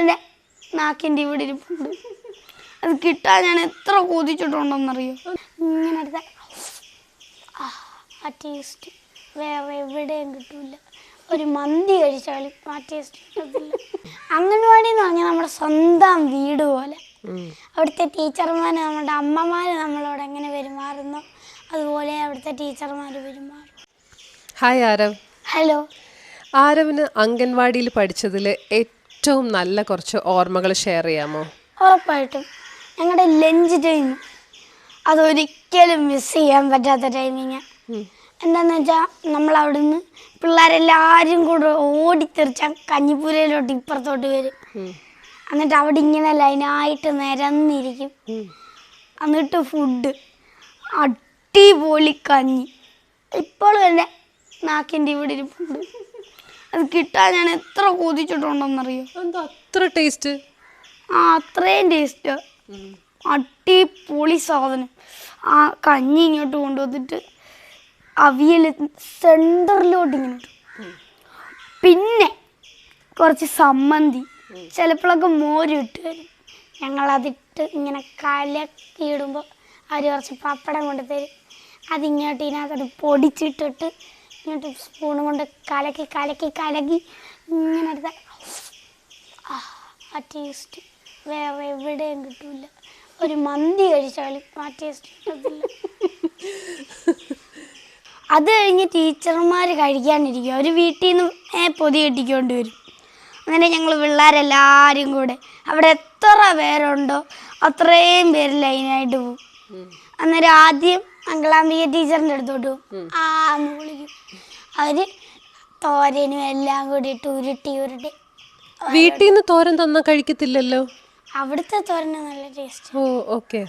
എന്റെ നാക്കിന്റെ ഇവിടെ ഇരിപ്പുണ്ട്. അത് കിട്ടാൻ ഞാൻ എത്ര കൊതിച്ചിട്ടുണ്ടെന്നറിയോ? ഇങ്ങനെ എടുത്ത. ആ ടേസ്റ്റ് വേറെ എവിടെയും കിട്ടൂല. ഒരു മന്തി കഴിച്ചാലും ആ ടേസ്റ്റ് കിട്ടത്തില്ല. അംഗൻവാടി എന്ന് പറഞ്ഞാൽ നമ്മുടെ സ്വന്തം വീട് പോലെ. അവിടുത്തെ ടീച്ചർമാർ നമ്മുടെ അമ്മമാർ നമ്മളോട് എങ്ങനെ പെരുമാറുന്നു അതുപോലെ അവിടുത്തെ ടീച്ചർമാർ പെരുമാറും. ഹായ് ആരവ്. ഹലോ ആരവിന് അംഗൻവാടിയിൽ പഠിച്ചതിൽ ഏറ്റവും നല്ല കുറച്ച് ഓർമ്മകൾ ഷെയർ ചെയ്യാമോ? ഉറപ്പായിട്ടും. ഞങ്ങളുടെ ലഞ്ച് ടൈം അതൊരിക്കലും മിസ് ചെയ്യാൻ പറ്റാത്ത ടൈമിങ് എന്താന്ന് വെച്ചാൽ നമ്മൾ അവിടുന്ന് പിള്ളേരെല്ലാവരും കൂടെ ഓടിത്തെറിച്ച കഞ്ഞിപ്പൂരയിലോട്ട് ഇപ്പുറത്തോട്ട് വരും. എന്നിട്ട് അവിടെ ഇങ്ങനെ ലൈനായിട്ട് നിരന്നിരിക്കും. എന്നിട്ട് ഫുഡ് അടിപൊളി കഞ്ഞി. ഇപ്പോഴും എന്റെ നാക്കിന്റെ ഇവിടെ ഇരിപ്പുണ്ട് അത് കിട്ടാൻ ഞാൻ എത്ര കൊതിച്ചിട്ടുണ്ടെന്നറിയോ? എന്താ അത്ര ടേസ്റ്റ് ആ അത്രയും ടേസ്റ്റ് അടിപൊളി സാധനം. ആ കഞ്ഞി ഇങ്ങോട്ട് കൊണ്ടുവന്നിട്ട് അവിയൽ സെന്ററിലോട്ട് ഇങ്ങനെ പിന്നെ കുറച്ച് സമ്മന്തി. ചിലപ്പോഴൊക്കെ മോരിട്ട് ഇട്ട് തരും. ഞങ്ങളതിട്ട് ഇങ്ങനെ കലക്കിയിടുമ്പോൾ അവർ കുറച്ച് പപ്പടം കൊണ്ട് തരും അതിങ്ങോട്ട് ഇതിനകത്തോട്ട് പൊടിച്ചിട്ടിട്ട് ഇങ്ങോട്ട് സ്പൂൺ കൊണ്ട് കലക്കി കലക്കി കലക്കി ഇങ്ങനെ എടുത്ത. ആ ടേസ്റ്റ് വേറെ എവിടെയും കിട്ടൂല. ഒരു മന്തി കഴിച്ചാലും ആ ടേസ്റ്റ് കിട്ടത്തില്ല. അത് കഴിഞ്ഞ് ടീച്ചർമാർ കഴിക്കാനിരിക്കും അവർ വീട്ടിൽ നിന്ന് പൊതി കെട്ടിക്കൊണ്ട് വരും. അങ്ങനെ ഞങ്ങൾ പിള്ളേരെല്ലാവരും കൂടെ. അവിടെ എത്ര പേരുണ്ടോ അത്രയും പേര് ലൈനായിട്ട് പോകും അന്നേരം ആദ്യം അങ്കളാംബിക ടീച്ചറിന്റെ അടുത്തോട്ട് പോകും. ആ എന്ന് വിളിക്കും. അവർ തോരനും എല്ലാം കൂടി ഇട്ട് ഉരുട്ടി ഉരുട്ടി. വീട്ടിൽ നിന്ന് തോരൻ തന്നാ കഴിക്കത്തില്ലല്ലോ? അവിടുത്തെ തോരൻ നല്ല ടേസ്റ്റ് ഓ ഓക്കെ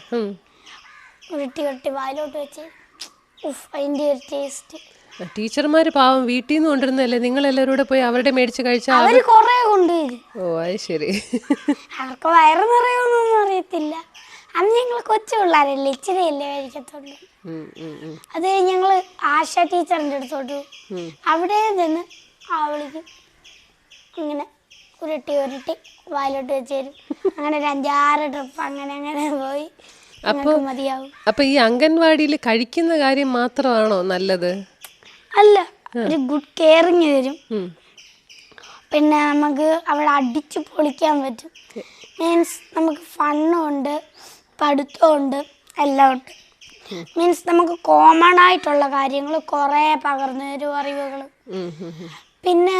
ഉരുട്ടി ഉരുട്ടി വായിലോട്ട് വെച്ച്. ഉഫ് അതിന്റെ ഒരു ടേസ്റ്റ് ടീച്ചർമാർ പാവം വീട്ടിൽ നിന്ന് കൊണ്ടിരുന്നല്ലേ നിങ്ങൾ എല്ലാവരും പോയി അവരുടെ മേടിച്ച് കഴിച്ചാൽ അവർ കുറേ കൊണ്ടുവരും. ഓ അത് ശരി. അവർക്ക് വയറ് നിറയൊന്നും അറിയത്തില്ല. അന്ന് ഞങ്ങൾ കൊച്ചു പിള്ളേരല്ലേ ഇച്ചിരി അല്ലേ കഴിക്കത്തുള്ളൂ ഉം. അത് കഴിഞ്ഞ് ഞങ്ങൾ ആശ ടീച്ചറിന്റെ അടുത്തോട്ട് അവിടെ നിന്ന് അവളിക്ക് ഇങ്ങനെ ഉരുട്ടി ഉരുട്ടി വായിലോട്ട് വെച്ച് തരും. അങ്ങനെ ഒരു അഞ്ചാറ് ട്രിപ്പ് അങ്ങനെ അങ്ങനെ പോയി. അപ്പോൾ മതിയാവും. അപ്പൊ ഈ അംഗൻവാടിയിൽ കഴിക്കുന്ന കാര്യം മാത്രമാണോ നല്ലത്? അല്ല ഒരു ഗുഡ് കെയറിങ് തരും. പിന്നെ നമുക്ക് അവിടെ അടിച്ചു പൊളിക്കാൻ പറ്റും. മീൻസ് നമുക്ക് ഫണ്ണും ഉണ്ട്. പഠിത്തമുണ്ട് എല്ലാം ഉണ്ട്. മീൻസ് നമുക്ക് കോമൺ ആയിട്ടുള്ള കാര്യങ്ങൾ കുറേ പകർന്നു തരും അറിവുകൾ. പിന്നെ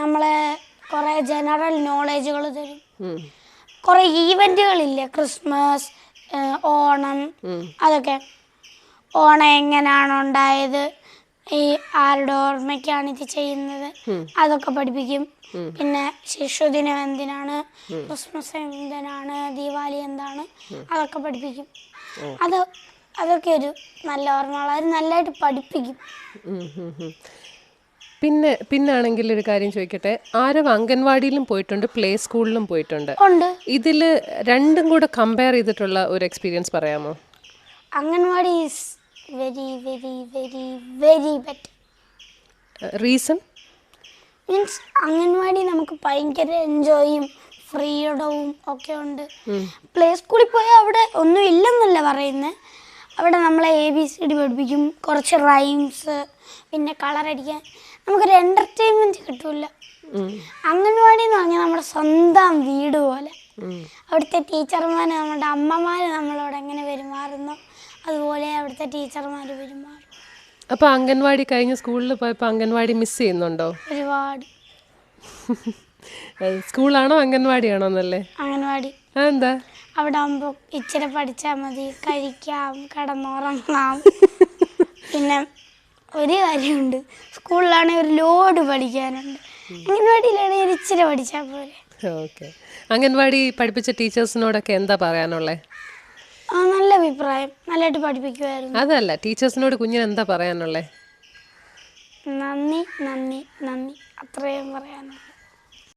നമ്മളെ കുറേ ജനറൽ നോളേജുകൾ തരും. കുറേ ഈവന്റുകളില്ലേ ക്രിസ്മസ് ഓണം അതൊക്കെ. ഓണം എങ്ങനെയാണ് ഉണ്ടായത്? ഈ ആരുടെ ഓർമ്മയ്ക്കാണ് ഇത് ചെയ്യുന്നത്? അതൊക്കെ പഠിപ്പിക്കും. പിന്നെ ശിശുദിനം എന്തിനാണ്? ക്രിസ്മസ് എന്തിനാണ്? ദീപാവലി എന്താണ്? അതൊക്കെ പഠിപ്പിക്കും. അത് അതൊക്കെ ഒരു നല്ല ഓർമ്മകൾ അത് നല്ലതായിട്ട് പഠിപ്പിക്കും. പിന്നെ പിന്നാണെങ്കിൽ ഒരു കാര്യം ചോദിക്കട്ടെ. ആരവ് അംഗൻവാടിയിലും പോയിട്ടുണ്ട് പ്ലേ സ്കൂളിലും പോയിട്ടുണ്ട്. ഇതിൽ രണ്ടും കൂടെ കമ്പയർ ചെയ്തിട്ടുള്ള ഒരു എക്സ്പീരിയൻസ് പറയാമോ? Anganwadi very very very very better reason means anganwadi നമുക്ക് ഭയങ്കര എൻജോയും ഫ്രീഡവും ഒക്കെ ഉണ്ട്. പ്ലേ സ്കൂളിൽ പോയാൽ അവിടെ ഒന്നും ഇല്ലെന്നല്ല പറയുന്നത് അവിടെ നമ്മളെ എ ബി സി ഡി പഠിപ്പിക്കും. കുറച്ച് റൈംസ് പിന്നെ കളർ അടിക്കാൻ. നമുക്കൊരു എന്റർടൈൻമെന്റ് കിട്ടൂല. അംഗൻവാടി എന്ന് പറഞ്ഞാൽ നമ്മുടെ സ്വന്തം വീട് പോലെ. അവിടുത്തെ ടീച്ചർമാർ നമ്മുടെ അമ്മമാർ നമ്മളോട് എങ്ങനെ പെരുമാറുന്നോ? അതുപോലെ അവിടുത്തെ ടീച്ചർമാർ പെരുമാറും. അപ്പോൾ അംഗൻവാടി കഴിഞ്ഞ സ്കൂളിൽ പോയപ്പോൾ അംഗൻവാടി മിസ് ചെയ്യുന്നുണ്ടോ? ഒരുപാട്. സ്കൂളാണോ അംഗൻവാടിയാണോ എന്നല്ലേ? അംഗൻവാടി. എന്താ അവിടെ ആകുമ്പോൾ ഇച്ചിരി പഠിച്ചാൽ മതി. കഴിക്കാം കടന്നോറങ്ങാം. പിന്നെ ഒരു കാര്യമുണ്ട്. സ്കൂളിലാണെങ്കിൽ ഒരു ലോഡ് പഠിക്കാനുണ്ട്. അംഗൻവാടിയിലാണെങ്കിൽ ഇച്ചിരി പഠിച്ചാൽ പോലെ ഓക്കെ. അംഗൻവാടി പഠിപ്പിച്ച ടീച്ചേഴ്സിനോടൊക്കെ എന്താ പറയാനുള്ളത് ആ നല്ല അഭിപ്രായം. നല്ലതായിട്ട് പഠിപ്പിക്കുമായിരുന്നു അതല്ല ടീച്ചേഴ്സിനോട് കുഞ്ഞിന് എന്താ പറയാനുള്ളത് നന്ദി നന്ദി നന്ദി. അത്രയും പറയാനുള്ളൂ.